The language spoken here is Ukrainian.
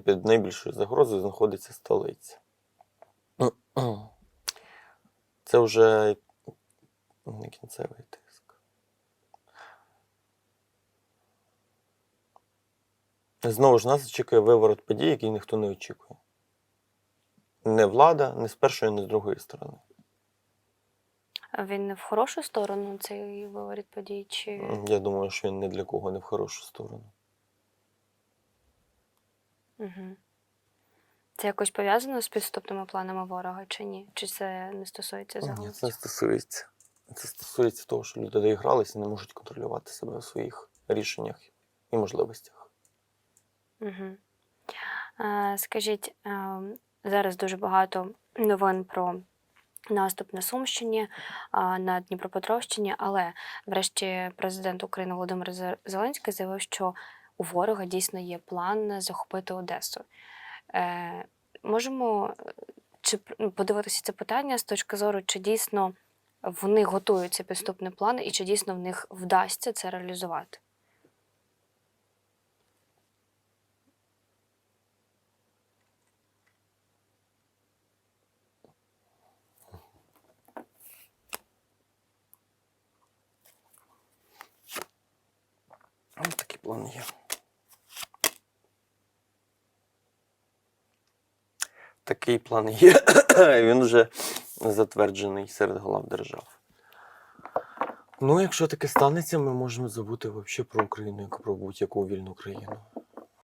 Під найбільшою загрозою знаходиться столиця. Це вже не кінцевий тиск. Знову ж нас очікує виворот подій, який ніхто не очікує. Не влада, не з першої, не з другої сторони. А Він не в хорошу сторону цей виворіт подій, чи Я думаю, що він не для кого не в хорошу сторону. Угу. це якось пов'язано з підступними планами ворога, чи ні? Чи це не стосується Ні, загалом? це не стосується. Це стосується того, що люди доігралися і не можуть контролювати себе у своїх рішеннях і можливостях. Угу. Скажіть, зараз дуже багато новин про наступ на Сумщині, а, на Дніпропетровщині, але врешті президент України Володимир Зеленський заявив, що у ворога дійсно є план захопити Одесу. Е, можемо е, чи ну, подивитися це питання з точки зору, чи дійсно вони готують ці підступні плани, і чи дійсно в них вдасться це реалізувати? Ось такий план є. Такий план є. Він вже затверджений серед глав держав. Ну, якщо таке станеться, ми можемо забути взагалі про Україну як про будь-яку вільну країну.